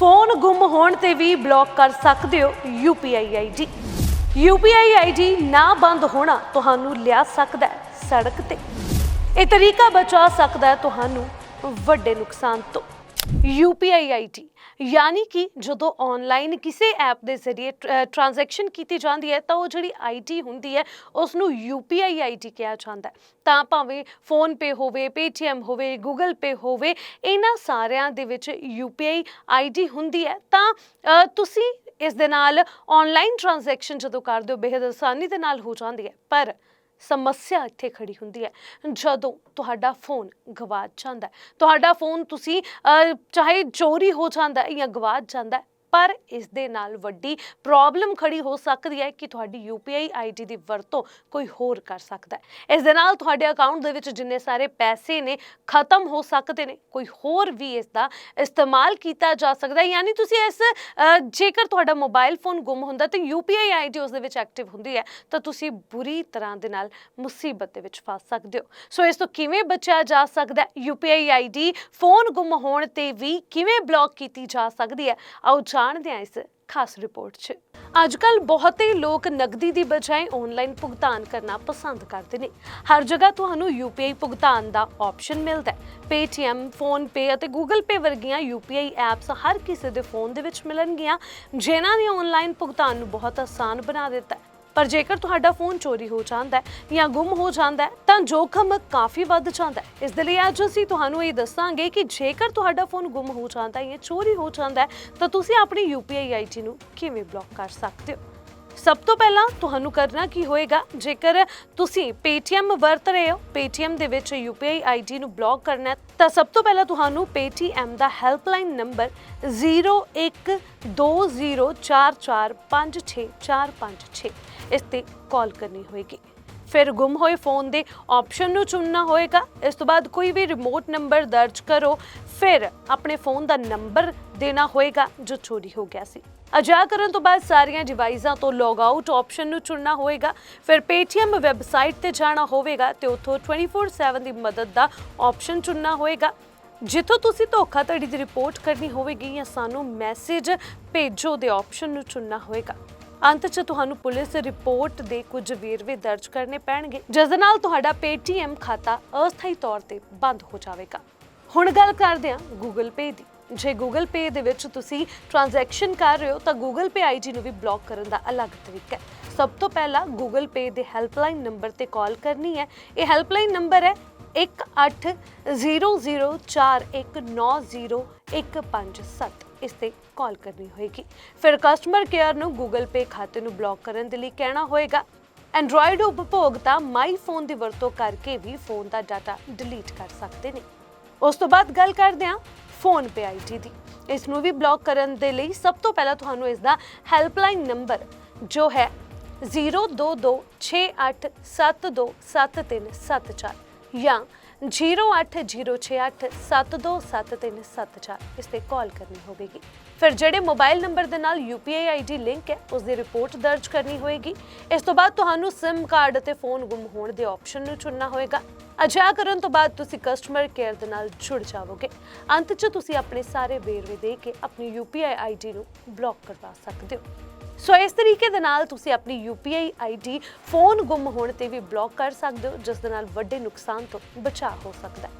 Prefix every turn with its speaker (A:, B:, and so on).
A: Phone ਗੁੰਮ ਹੋਣ ਤੇ ਵੀ ਬਲੌਕ ਕਰ ਸਕਦੇ ਹੋ UPI ਆਈਡੀ UPI ਆਈਡੀ ਨਾ ਬੰਦ ਹੋਣਾ ਤੁਹਾਨੂੰ ਲਿਆ ਸਕਦਾ ਹੈ ਸੜਕ ਤੇ। ਇਹ ਤਰੀਕਾ ਬਚਾ ਸਕਦਾ ਹੈ ਤੁਹਾਨੂੰ ਵੱਡੇ ਨੁਕਸਾਨ ਤੋਂ। UPI ਆਈਡੀ ਯਾਨੀ ਕਿ ਜਦੋਂ ਆਨਲਾਈਨ ਕਿਸੇ ਐਪ ਦੇ ਜ਼ਰੀਏ ਟ੍ਰਾਂਜੈਕਸ਼ਨ ਕੀਤੀ ਜਾਂਦੀ ਹੈ, ਤਾਂ ਉਹ ਜਿਹੜੀ ਆਈਡੀ ਹੁੰਦੀ ਹੈ ਉਸ ਨੂੰ UPI ਆਈਡੀ ਕਿਹਾ ਜਾਂਦਾ ਹੈ। ਤਾਂ ਭਾਵੇਂ ਫੋਨ ਪੇ ਹੋਵੇ, Paytm ਹੋਵੇ ਗੂਗਲ ਪੇ ਹੋਵੇ, ਇਹਨਾਂ ਸਾਰਿਆਂ ਦੇ ਵਿੱਚ UPI ਆਈਡੀ ਹੁੰਦੀ ਹੈ। ਤਾਂ ਤੁਸੀਂ ਇਸ ਦੇ ਨਾਲ ਆਨਲਾਈਨ ਟ੍ਰਾਂਜੈਕਸ਼ਨ ਜਦੋਂ ਕਰਦੇ ਹੋ ਬੇहद ਆਸਾਨੀ ਦੇ ਨਾਲ ਹੋ ਜਾਂਦੀ ਹੈ। ਪਰ ਸਮੱਸਿਆ ਇੱਥੇ ਖੜੀ ਹੁੰਦੀ ਹੈ। ਜਦੋਂ ਤੁਹਾਡਾ ਫੋਨ ਗਵਾਚ ਜਾਂਦਾ ਹੈ ਤੁਹਾਡਾ ਫੋਨ ਤੁਸੀਂ ਅਹ, ਚਾਹੇ ਚੋਰੀ ਹੋ ਜਾਂਦਾ ਹੈ ਜਾਂ ਗਵਾਚ ਜਾਂਦਾ ਹੈ ਪਰ ਇਸ ਦੇ ਨਾਲ ਵੱਡੀ ਪ੍ਰੋਬਲਮ ਖੜੀ ਹੋ ਸਕਦੀ ਹੈ ਕਿ ਤੁਹਾਡੀ UPI ਆਈਡੀ ਦੀ ਵਰਤੋਂ ਕੋਈ ਹੋਰ ਕਰ ਸਕਦਾ ਹੈ। ਇਸ ਦੇ ਨਾਲ ਤੁਹਾਡੇ ਅਕਾਊਂਟ ਦੇ ਵਿੱਚ ਜਿੰਨੇ ਸਾਰੇ ਪੈਸੇ ਨੇ, ਖਤਮ ਹੋ ਸਕਦੇ ਨੇ, ਕੋਈ ਹੋਰ ਵੀ ਇਸ ਦਾ ਇਸਤੇਮਾਲ ਕੀਤਾ ਜਾ ਸਕਦਾ ਹੈ। ਯਾਨੀ ਤੁਸੀਂ ਇਸ ਜੇਕਰ ਤੁਹਾਡਾ ਮੋਬਾਈਲ ਫੋਨ ਗੁੰਮ ਹੁੰਦਾ ਤੇ UPI ਆਈਡੀ ਉਸ ਦੇ ਵਿੱਚ ਐਕਟਿਵ ਹੁੰਦੀ ਹੈ, ਤਾਂ ਤੁਸੀਂ ਬੁਰੀ ਤਰ੍ਹਾਂ ਦੇ ਨਾਲ ਮੁਸੀਬਤ ਦੇ ਵਿੱਚ ਫਸ ਸਕਦੇ ਹੋ। ਸੋ ਇਸ ਤੋਂ ਕਿਵੇਂ ਬਚਿਆ ਜਾ ਸਕਦਾ ਹੈ? UPI ਆਈਡੀ ਫੋਨ ਗੁੰਮ ਹੋਣ ਤੇ ਵੀ ਕਿਵੇਂ ਬਲੌਕ ਕੀਤੀ ਜਾ ਸਕਦੀ ਹੈ? ਆਓ ਜਾਣਦੇ ਹਾਂ ਇਸ ਖਾਸ ਰਿਪੋਰਟ 'ਚ। ਅੱਜ ਬਹੁਤੇ ਲੋਕ ਨਕਦੀ ਦੀ ਬਜਾਏ ਆਨਲਾਈਨ ਭੁਗਤਾਨ ਕਰਨਾ ਪਸੰਦ ਕਰਦੇ ਨੇ। ਹਰ ਜਗ੍ਹਾ ਤੁਹਾਨੂੰ UPI ਭੁਗਤਾਨ ਦਾ ਆਪਸ਼ਨ ਮਿਲਦਾ ਹੈ। Paytm, PhonePe ਅਤੇ Google Pay ਵਰਗੀਆਂ UPI ਐਪਸ ਹਰ ਕਿਸੇ ਦੇ ਫੋਨ ਦੇ ਵਿੱਚ ਮਿਲਣਗੀਆਂ, ਜਿਨ੍ਹਾਂ ਨੇ ਆਨਲਾਈਨ ਭੁਗਤਾਨ ਨੂੰ ਬਹੁਤ ਆਸਾਨ ਬਣਾ ਦਿੱਤਾ ਹੈ। ਪਰ ਜੇਕਰ ਤੁਹਾਡਾ ਫੋਨ ਚੋਰੀ ਹੋ ਜਾਂਦਾ ਹੈ ਜਾਂ ਗੁੰਮ ਹੋ ਜਾਂਦਾ ਹੈ, ਤਾਂ ਜੋਖਮ ਕਾਫੀ ਵੱਧ ਜਾਂਦਾ ਹੈ। ਇਸ ਦੇ ਲਈ ਅੱਜ ਅਸੀਂ ਤੁਹਾਨੂੰ ਇਹ ਦੱਸਾਂਗੇ ਕਿ ਜੇਕਰ ਤੁਹਾਡਾ ਫੋਨ ਗੁੰਮ ਹੋ ਜਾਂਦਾ ਹੈ ਜਾਂ ਚੋਰੀ ਹੋ ਜਾਂਦਾ ਹੈ, ਤਾਂ ਤੁਸੀਂ ਆਪਣੀ UPI ਆਈਡੀ ਨੂੰ ਕਿਵੇਂ ਬਲੌਕ ਕਰ ਸਕਦੇ ਹੋ? ਸਭ ਤੋਂ ਪਹਿਲਾਂ ਤੁਹਾਨੂੰ ਕਰਨਾ ਕੀ ਹੋਏਗਾ? ਜੇਕਰ ਤੁਸੀਂ Paytm ਵਰਤ ਰਹੇ ਹੋ, Paytm ਦੇ ਵਿੱਚ UPI ਆਈਡੀ ਨੂੰ ਬਲੌਕ ਕਰਨਾ ਹੈ, ਤਾਂ ਸਭ ਤੋਂ ਪਹਿਲਾਂ ਤੁਹਾਨੂੰ Paytm ਦਾ ਹੈਲਪਲਾਈਨ ਨੰਬਰ 012044564556 ਇਸ ਤੇ ਕਾਲ ਕਰਨੀ ਹੋਏਗੀ। ਫਿਰ ਗੁੰਮ ਹੋਏ ਫੋਨ ਦੇ ਆਪਸ਼ਨ ਨੂੰ ਚੁਣਨਾ ਹੋਏਗਾ। ਇਸ ਤੋਂ ਬਾਅਦ ਕੋਈ ਵੀ ਰਿਮੋਟ ਨੰਬਰ ਦਰਜ ਕਰੋ। ਫਿਰ ਆਪਣੇ ਫੋਨ ਦਾ ਨੰਬਰ ਦੇਣਾ ਹੋਏਗਾ ਜੋ ਚੋਰੀ ਹੋ ਗਿਆ ਸੀ। ਅਜਾ ਕਰਨ ਤੋਂ ਬਾਅਦ ਸਾਰੀਆਂ ਡਿਵਾਈਸਾਂ ਤੋਂ ਲੌਗ ਆਊਟ ਆਪਸ਼ਨ ਨੂੰ ਚੁਣਨਾ ਹੋਵੇਗਾ। ਫਿਰ Paytm ਵੈਬਸਾਈਟ ਤੇ ਜਾਣਾ ਹੋਵੇਗਾ ਤੇ ਉੱਥੋਂ 24/7 ਦੀ ਮਦਦ ਦਾ ਆਪਸ਼ਨ ਚੁਣਨਾ ਹੋਏਗਾ ਜਿੱਥੋਂ ਤੁਸੀਂ ਧੋਖਾਧੜੀ ਦੀ ਰਿਪੋਰਟ ਕਰਨੀ ਹੋਵੇਗੀ ਜਾਂ ਸਾਨੂੰ ਮੈਸੇਜ ਭੇਜੋ ਦੇ ਆਪਸ਼ਨ ਨੂੰ ਚੁਣਨਾ ਹੋਏਗਾ ਅੰਤ ਚ ਤੁਹਾਨੂੰ ਪੁਲਿਸ ਰਿਪੋਰਟ ਦੇ ਕੁਝ ਵੇਰਵੇ ਦਰਜ ਕਰਨੇ ਪੈਣਗੇ। ਜਿਸ ਦੇ ਨਾਲ ਤੁਹਾਡਾ Paytm ਖਾਤਾ ਅਸਥਾਈ ਤੌਰ ਤੇ ਬੰਦ ਹੋ ਜਾਵੇਗਾ। ਹੁਣ ਗੱਲ ਕਰਦੇ ਹਾਂ Google Pay ਦੀ। ਜੇ Google Pay ਦੇ ਵਿੱਚ ਤੁਸੀਂ ਟ੍ਰਾਂਜੈਕਸ਼ਨ ਕਰ ਰਹੇ ਹੋ, ਤਾਂ Google Pay ਆਈਡੀ ਨੂੰ ਵੀ ਬਲੌਕ ਕਰਨ ਦਾ ਅਲੱਗ ਤਰੀਕਾ ਹੈ। ਸਭ ਤੋਂ ਪਹਿਲਾਂ Google Pay ਦੇ ਹੈਲਪਲਾਈਨ ਨੰਬਰ ਤੇ ਕਾਲ ਕਰਨੀ ਹੈ। ਇਹ ਹੈਲਪਲਾਈਨ ਨੰਬਰ ਹੈ 180041909157 ਇਸ ਤੇ ਕਾਲ ਕਰਨੀ ਹੋਏਗੀ। ਫਿਰ ਕਸਟਮਰ ਕੇਅਰ ਨੂੰ Google Pay ਖਾਤੇ ਨੂੰ ਬਲੌਕ ਕਰਨ ਦੇ ਲਈ ਕਹਿਣਾ ਹੋਏਗਾ। ਐਂਡਰੋਇਡ ਉਪਭੋਗਤਾ ਮਾਈ ਫੋਨ ਦੀ ਵਰਤੋਂ ਕਰਕੇ ਵੀ ਫੋਨ ਦਾ ਡਾਟਾ ਡਿਲੀਟ ਕਰ ਸਕਦੇ ਨੇ। ਉਸ ਤੋਂ ਬਾਅਦ ਗੱਲ ਕਰਦੇ ਹਾਂ ਫੋਨ ਪੇ ਆਈਡੀ ਦੀ। ਇਸ ਨੂੰ ਵੀ ਬਲੌਕ ਕਰਨ ਦੇ ਲਈ ਸਭ ਤੋਂ ਪਹਿਲਾਂ ਤੁਹਾਨੂੰ ਇਸ ਦਾ ਹੈਲਪਲਾਈਨ ਨੰਬਰ ਜੋ ਹੈ 02268727374 ਜਾਂ 08068727374 ਇਸ ਤੇ ਕਾਲ ਕਰਨੀ ਹੋਵੇਗੀ। ਫਿਰ ਜਿਹੜੇ ਮੋਬਾਈਲ ਨੰਬਰ ਦੇ ਨਾਲ UPI ਆਈਡੀ ਲਿੰਕ ਹੈ, ਉਸ ਦੀ ਰਿਪੋਰਟ ਦਰਜ ਕਰਨੀ ਹੋਏਗੀ ਇਸ ਤੋਂ ਬਾਅਦ ਤੁਹਾਨੂੰ SIM ਕਾਰਡ ਅਤੇ ਫੋਨ ਗੁੰਮ ਹੋਣ ਦੇ ਆਪਸ਼ਨ ਨੂੰ ਚੁਣਨਾ ਹੋਏਗਾ ਅਜਿਹਾ ਕਰਨ ਤੋਂ ਬਾਅਦ ਤੁਸੀਂ ਕਸਟਮਰ ਕੇਅਰ ਦੇ ਨਾਲ ਜੁੜ ਜਾਵੋਗੇ। ਅੰਤ 'ਚ ਤੁਸੀਂ ਆਪਣੇ ਸਾਰੇ ਵੇਰਵੇ ਦੇ ਕੇ ਆਪਣੀ UPI ਆਈਡੀ ਨੂੰ ਬਲੌਕ ਕਰਵਾ ਸਕਦੇ ਹੋ। ਸੋ ਇਸ ਤਰੀਕੇ ਦੇ ਨਾਲ ਤੁਸੀਂ ਆਪਣੀ UPI ਆਈਡੀ ਫੋਨ ਗੁੰਮ ਹੋਣ ਤੇ ਵੀ ਬਲੌਕ ਕਰ ਸਕਦੇ ਹੋ, ਜਿਸ ਦੇ ਨਾਲ ਵੱਡੇ ਨੁਕਸਾਨ ਤੋਂ ਬਚਾਅ ਹੋ ਸਕਦਾ ਹੈ।